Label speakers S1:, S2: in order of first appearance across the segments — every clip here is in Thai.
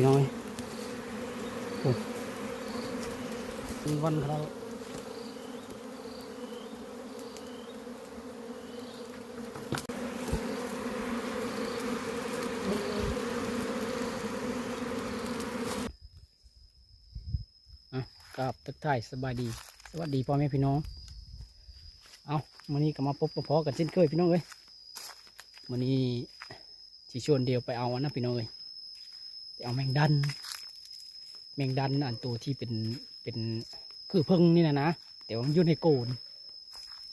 S1: พี่น้องวันเราอะกับทักทายสบายดี สวัสดีพ่อแม่พี่น้อง เอาวันนี้ก็มาพบมาพอกันเช่นเคยพี่น้องเอ้ยวันนี้ที่ชวนเดียวไปเอาอันนะพี่น้องเอ้ย เอาแมงดัน แมงดันอันตัวที่เป็นเป็นคือเพิ่งนี่นะนะ แต่ว่ามันอยู่ในโกน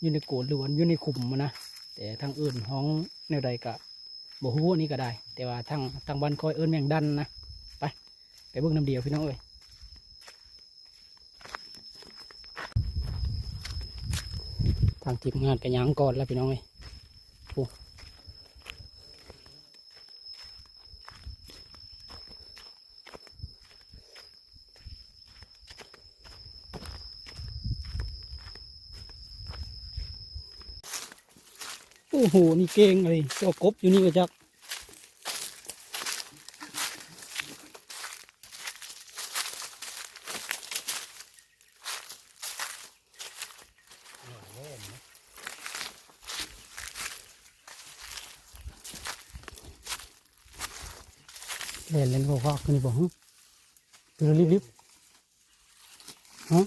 S1: อยู่ในโกนหรือว่าอยู่ในขุมมันนะแต่ทางอื่นห้องแนวใดก็บ่ฮู้อันนี้ก็ได้ แต่ว่าทางทางบ้านคอยเอิ้นแมงดันนะไปไปเบิ่งน้ำเดียวพี่น้องเอ้ยทางทีมงานกันยังก่อนแล้วพี่น้องเอ้ยโอ้ อ้โห นี่เก่งเลยเจ้ากบอยู่นี่ก็จักเล่นเล่นพวกๆขึ้นนี่บอกฮะเดี๋ยวรีบรีบฮะ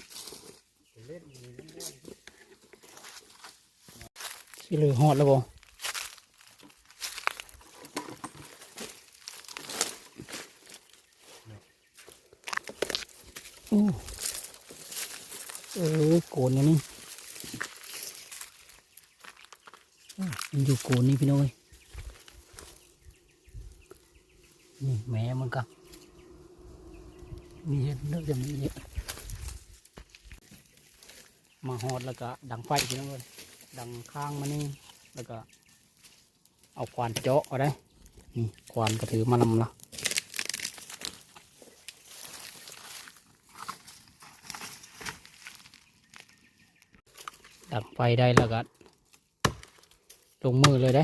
S1: สิเลยหอดแล้วบ่โอ้เออโกนนี่มันอยู่โกนนี่พี่น้อยนี่แม่มันกับมีเห็ดเลือกจะมีเห็ดมาหอดแล้วก็ดังไฟพี่น้อย ดังข้างมานี่แล้วก็ เอาควานเจาะเอาได้นี่ควานก็ถือมานำละดังไฟได้แล้วก็ลงมือเลยได้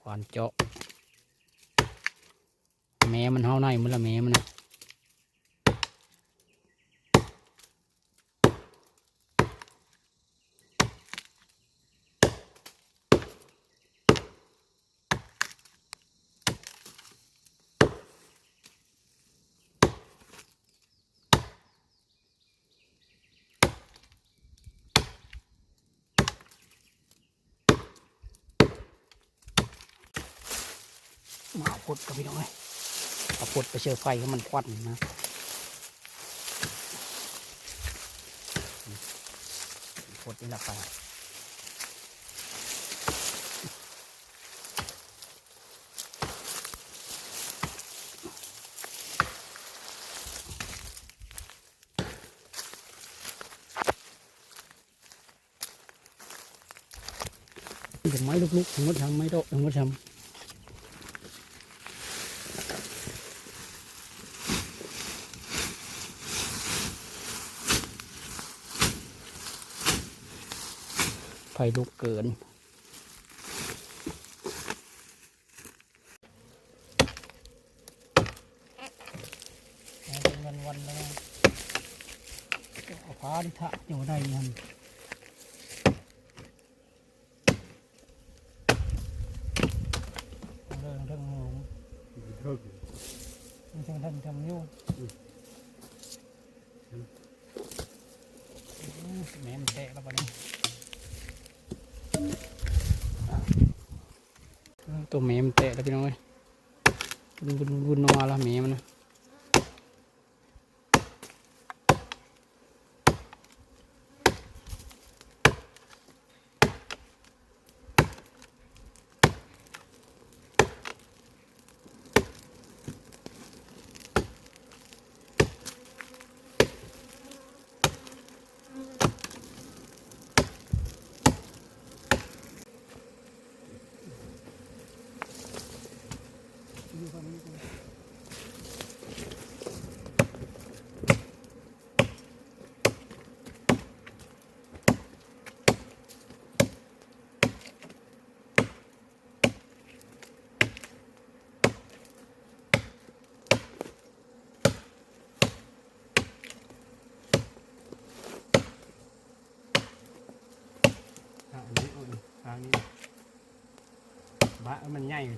S1: ควานเจาะแม่มันเฮาในมันละแม่มันนะ มาพดกับพี่น้องเลยเอาพดไปเชื่อไฟให้มันควันนะพดนี่แหละไปไม้ลุกๆถึงมดทำไม้โตถึงมดทำ ฟลุกเกิน วันวันแล้วเอาฟ้าดิทะอยู่ได้ยังเรื่องเรื่องหนูเรื่องทำทำยู่แม่มันแตะแล้วปะเนี่ย ตัวแม่มันแตะแล้วพี่น้องเอ้ยบุนบุนบุนออกมาแล้วแม่มันนะ
S2: บะมันใหญ่อ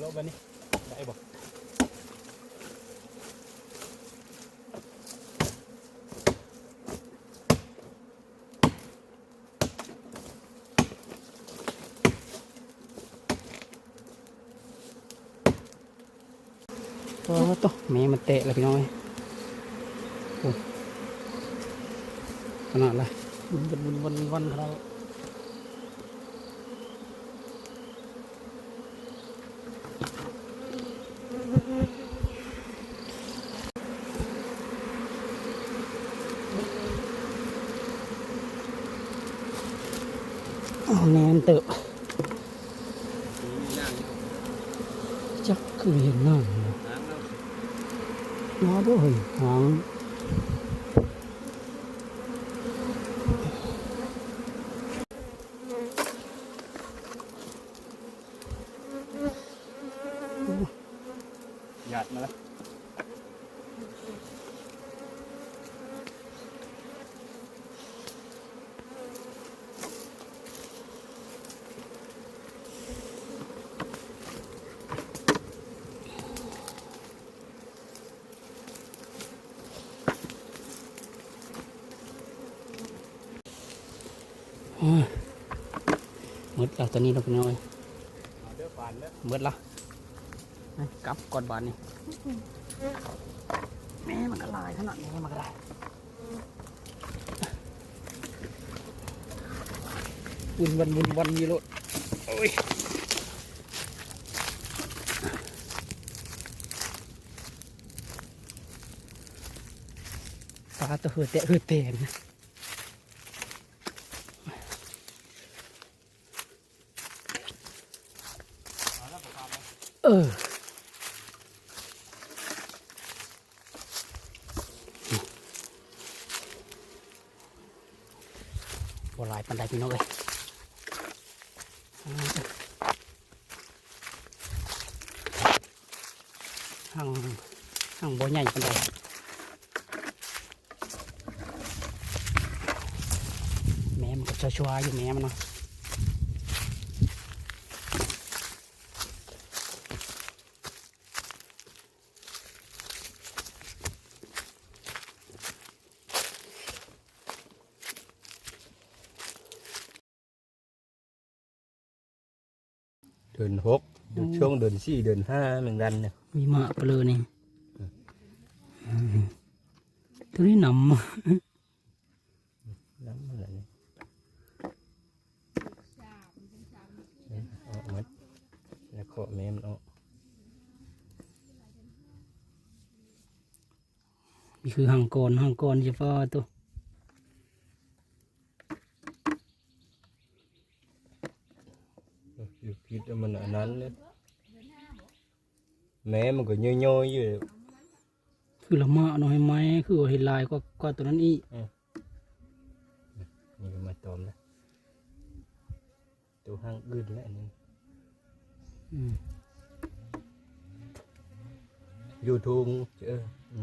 S2: ยู่ที่วันนี้นะยกมาได้ยกเอาลบไปนี่ได้บ่
S1: โอ้โตะแม่มันเตะเลยพี่น้องเอ้ยโอ้ขนาดไรวันวันวันวันเรา เอาแนนเตอะจักคือเห็นหน้าเนาะ nó đó มืด
S2: แล้ว
S1: ตอนนี้เรา
S2: เป็น
S1: ยังไงมืดแล้วกลับก่อนบานนี่แม่มันก็ลายขนาดนี้มันก็ได้วุ่นวันวุ่นวันนี่รถโอ้ยปลาตัวเหือเตะเหือเตะนะ ờ บัวลายปันไดพี่น้องเลยห่างห่างบัวใหญ่ปันไดแม่มันก็ชัวร์ๆอยู่แม่มันเนาะ
S2: เดือนหกช่วงเดือน สี่เดือนห้าเหมือนกันเนี่ย
S1: มีหมาเปลือนี่ตัวนี้หนำ
S2: น้ำมันอะไรเนี่ยเอาออกมาแล้วเคาะแม่มันออก
S1: นี่คือห่างกอนห่างกอนเฉพาะตัว
S2: อยู่พิษมันอันนั้นเลย แม่มันก็ย่อยๆอยู่
S1: คือละหมาหน่อยไหมคือว่าเห็นลายกว่ากว่าตัวนั้นอีก
S2: นี่ก็มาตอมแล้วตัวห้างอื่นแล้วอันนี่
S1: อืม
S2: ยูทูบเจอ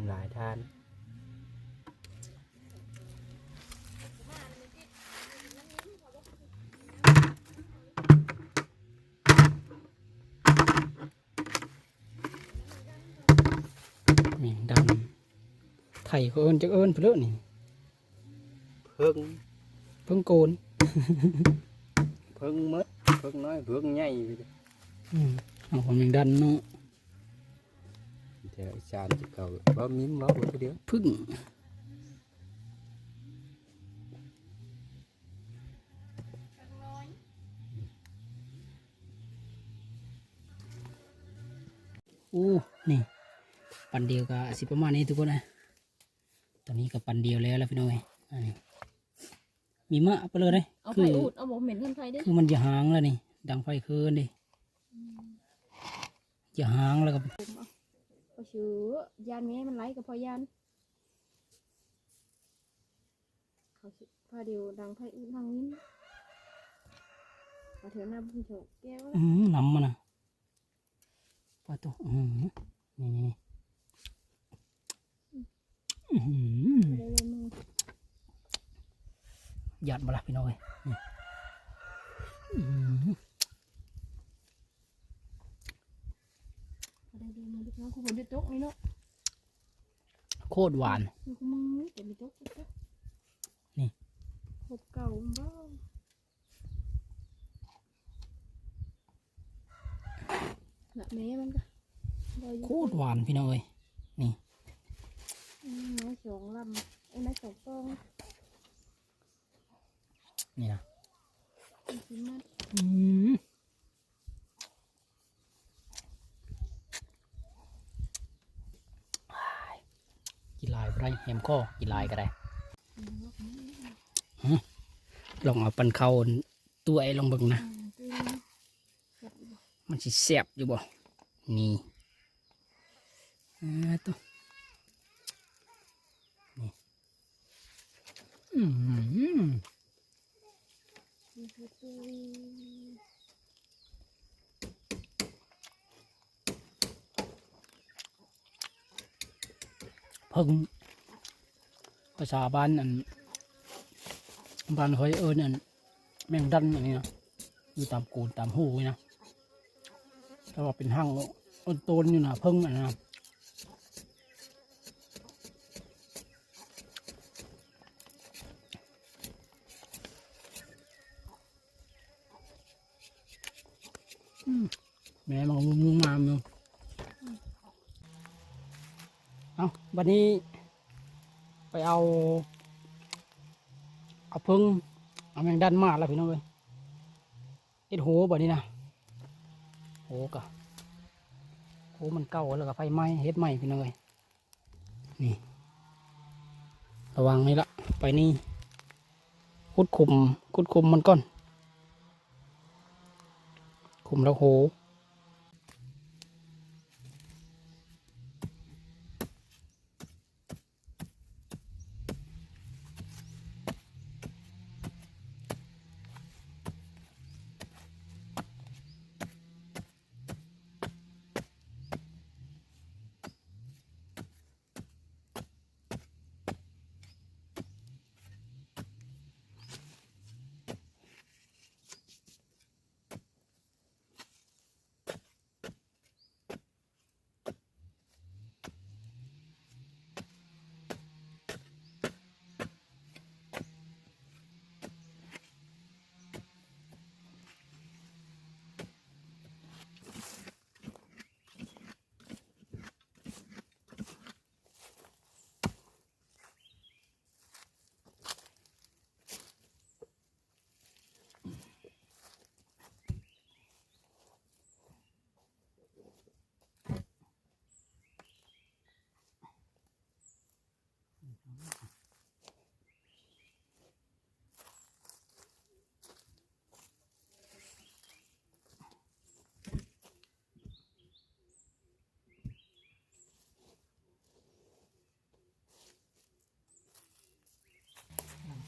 S2: หลายทาน
S1: แม่งดำไทยเขาเอิ้นจะเอิ้นเพลือนี่
S2: เพิ่ง
S1: เพิ่งโกน
S2: เพิ่งมดเพิ่งน้อยเพิ่งใหญ่ไปเลย
S1: อืมเอาความยังดันเนาะ
S2: ทแต่อีสานจะเก่าบ่มีมเว้าบ่ตัวเดียว
S1: พึ่งอู้นี่ ปันเดียวกับสิประมาณนี้ทุกคนนะตอนนี้กับปันเดียวแล้วแล้วพี่น้อยอันนี้มีมะไปเลยเลย
S3: เอา
S1: คื
S3: ไฟ
S1: อ
S3: อุดเอาหมกเหม็นขึ้นไฟดิ
S1: คือมันจะหางแล้วนี่ดังไฟคืนดิจะหางแล้วก็
S3: ก็ชื่อยานแม่มันไหลกับพอยานเขาสิพาเดียวดังไฟอุดทางนี้มาเถอะหน้าบุญโฉกแก้ว
S1: อืมน้ำมันนะปลาตัวอืมนี่นี่อื้อ หือ
S3: เลยเลยมือ
S1: หยัดมาละพี่น้อยนี่อื้อหือ
S3: เลยเลยมือลูกน้องคุณดูต๊กนี่เนาะ
S1: โคตรหวาน
S3: ดูคุณมึงนี่แต่มีต๊กต๊ก
S1: นี่
S3: หกเก่าบ้าหนักแม่มันก็ลอยอยู่
S1: โคตรหวานพี่น้อย
S3: อืม น้อยสองลำไอ้น้อยสองฟอง
S1: นี่นะ
S3: กินมัน
S1: อืมอ้ายกินลายบ่ไรแฮมข้อกินลายก็ได้
S3: อืมลูกนี้
S1: ลองเอาปันเขาตัวไอ้ลองเบิ่งนะ
S3: อืมตัวนี้เก็บอยู่
S1: มันสิแซ่บอยู่บ่ นี่อ่าตัวนี่อืม
S3: นี่คือตัว
S1: เพิ่งภาษาบ้านอันบ้านคอยเอิญอันแมงดันอันนี้นะอยู่ตามโกูนตามหูนี่นะแต่ว่าเป็นห้างต้นโตนอยู่นะเพิ่งอันนะ แม่มันงุ้มามอยู่เอาวันนี้ ไปเอา เอาพึ่งเอาแมงดันมาแล้วพี่น้องเอ้ยเอ็ดโหบบนี้นะโหกะโหมันเก่าแล้วก็ไฟไหม้เฮ็ดไหม้พี่น้องเอ้ยนี่ ระวังนี่ละไปนี่คุดคุมคุดคุมมันก่อน ผมแล้วโห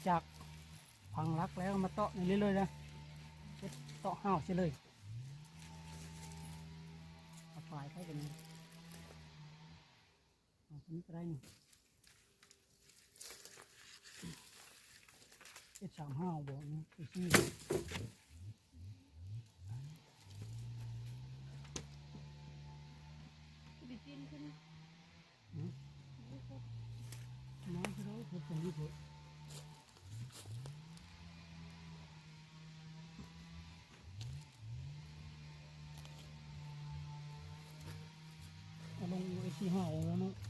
S1: จากพังรักแล้วมาเตาะนี่เรื่อยๆนะเช็ดเตาะห้าวเสียเลยเอาปลายเข้ากันนี่เอาตัวนี้ก็ได้นี่เช็ดสามห้าวบอกนี่ไปซี่
S3: ไปกินขึ้น
S1: น้อยไปแล้วเพื่อเป็นยี่ห้อ เอาลง